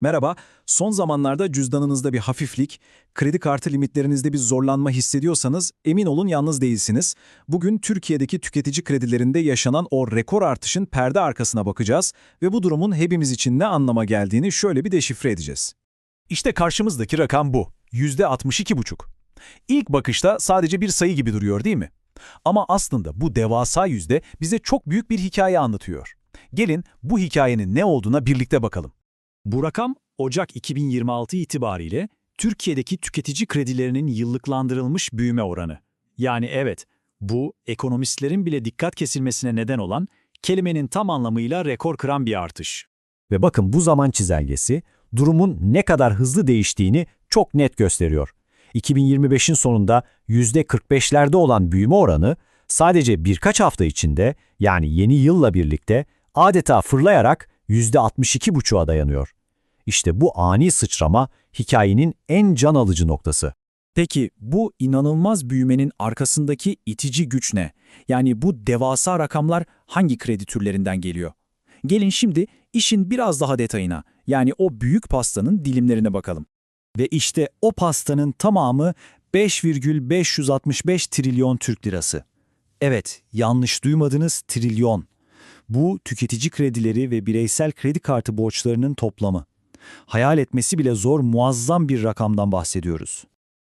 Merhaba, son zamanlarda cüzdanınızda bir hafiflik, kredi kartı limitlerinizde bir zorlanma hissediyorsanız emin olun yalnız değilsiniz. Bugün Türkiye'deki tüketici kredilerinde yaşanan o rekor artışın perde arkasına bakacağız ve bu durumun hepimiz için ne anlama geldiğini şöyle bir deşifre edeceğiz. İşte karşımızdaki rakam bu. %62,5. İlk bakışta sadece bir sayı gibi duruyor değil mi? Ama aslında bu devasa yüzde bize çok büyük bir hikaye anlatıyor. Gelin bu hikayenin ne olduğuna birlikte bakalım. Bu rakam Ocak 2026 itibariyle Türkiye'deki tüketici kredilerinin yıllıklandırılmış büyüme oranı. Yani evet, bu ekonomistlerin bile dikkat kesilmesine neden olan kelimenin tam anlamıyla rekor kıran bir artış. Ve bakın bu zaman çizelgesi durumun ne kadar hızlı değiştiğini çok net gösteriyor. 2025'in sonunda %45'lerde olan büyüme oranı sadece birkaç hafta içinde yani yeni yılla birlikte adeta fırlayarak %62,5'a dayanıyor. İşte bu ani sıçrama hikayenin en can alıcı noktası. Peki bu inanılmaz büyümenin arkasındaki itici güç ne? Yani bu devasa rakamlar hangi kredi türlerinden geliyor? Gelin şimdi işin biraz daha detayına, yani o büyük pastanın dilimlerine bakalım. Ve işte o pastanın tamamı 5,565 trilyon Türk lirası. Evet, yanlış duymadınız trilyon. Bu tüketici kredileri ve bireysel kredi kartı borçlarının toplamı. Hayal etmesi bile zor muazzam bir rakamdan bahsediyoruz.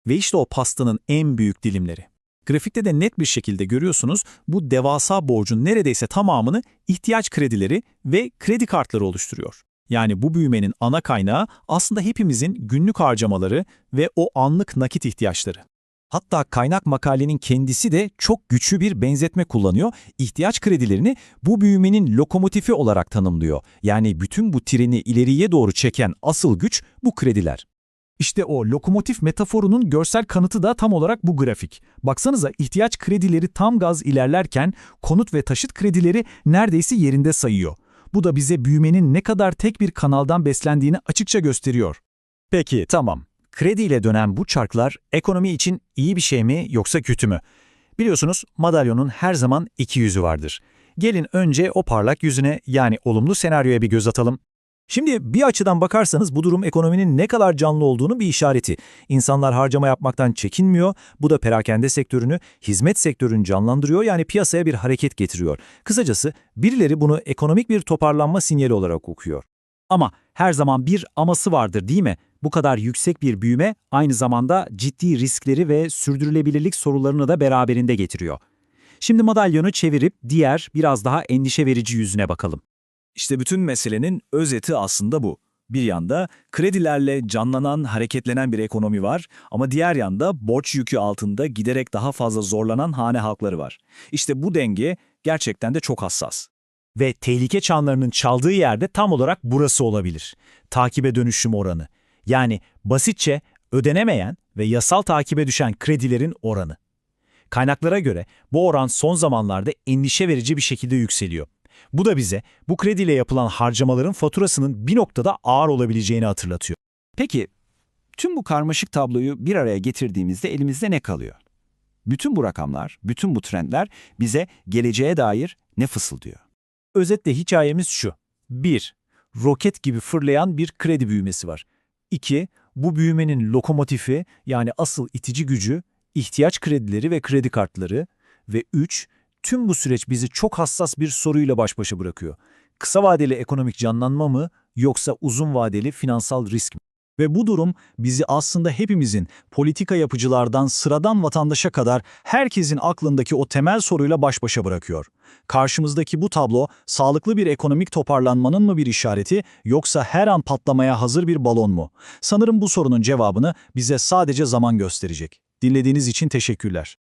Ve işte o pastanın en büyük dilimleri. Grafikte de net bir şekilde görüyorsunuz bu devasa borcun neredeyse tamamını ihtiyaç kredileri ve kredi kartları oluşturuyor. Yani bu büyümenin ana kaynağı aslında hepimizin günlük harcamaları ve o anlık nakit ihtiyaçları. Hatta kaynak makalenin kendisi de çok güçlü bir benzetme kullanıyor. İhtiyaç kredilerini bu büyümenin lokomotifi olarak tanımlıyor. Yani bütün bu treni ileriye doğru çeken asıl güç bu krediler. İşte o lokomotif metaforunun görsel kanıtı da tam olarak bu grafik. Baksanıza ihtiyaç kredileri tam gaz ilerlerken konut ve taşıt kredileri neredeyse yerinde sayıyor. Bu da bize büyümenin ne kadar tek bir kanaldan beslendiğini açıkça gösteriyor. Peki tamam. Krediyle dönen bu çarklar ekonomi için iyi bir şey mi yoksa kötü mü? Biliyorsunuz madalyonun her zaman iki yüzü vardır. Gelin önce o parlak yüzüne yani olumlu senaryoya bir göz atalım. Şimdi bir açıdan bakarsanız bu durum ekonominin ne kadar canlı olduğunu bir işareti. İnsanlar harcama yapmaktan çekinmiyor. Bu da perakende sektörünü, hizmet sektörünü canlandırıyor yani piyasaya bir hareket getiriyor. Kısacası birileri bunu ekonomik bir toparlanma sinyali olarak okuyor. Ama her zaman bir aması vardır değil mi? Bu kadar yüksek bir büyüme aynı zamanda ciddi riskleri ve sürdürülebilirlik sorularını da beraberinde getiriyor. Şimdi madalyonu çevirip diğer biraz daha endişe verici yüzüne bakalım. İşte bütün meselenin özeti aslında bu. Bir yanda kredilerle canlanan, hareketlenen bir ekonomi var ama diğer yanda borç yükü altında giderek daha fazla zorlanan hane halkları var. İşte bu denge gerçekten de çok hassas. Ve tehlike çanlarının çaldığı yerde tam olarak burası olabilir. Takibe dönüşüm oranı. Yani basitçe ödenemeyen ve yasal takibe düşen kredilerin oranı. Kaynaklara göre bu oran son zamanlarda endişe verici bir şekilde yükseliyor. Bu da bize bu krediyle yapılan harcamaların faturasının bir noktada ağır olabileceğini hatırlatıyor. Peki, tüm bu karmaşık tabloyu bir araya getirdiğimizde elimizde ne kalıyor? Bütün bu rakamlar, bütün bu trendler bize geleceğe dair ne fısıldıyor? Özetle hikayemiz şu. 1. Roket gibi fırlayan bir kredi büyümesi var. 2. Bu büyümenin lokomotifi yani asıl itici gücü ihtiyaç kredileri ve kredi kartları ve 3. Tüm bu süreç bizi çok hassas bir soruyla baş başa bırakıyor. Kısa vadeli ekonomik canlanma mı yoksa uzun vadeli finansal risk mi? Ve bu durum bizi aslında hepimizin politika yapıcılardan sıradan vatandaşa kadar herkesin aklındaki o temel soruyla baş başa bırakıyor. Karşımızdaki bu tablo sağlıklı bir ekonomik toparlanmanın mı bir işareti yoksa her an patlamaya hazır bir balon mu? Sanırım bu sorunun cevabını bize sadece zaman gösterecek. Dinlediğiniz için teşekkürler.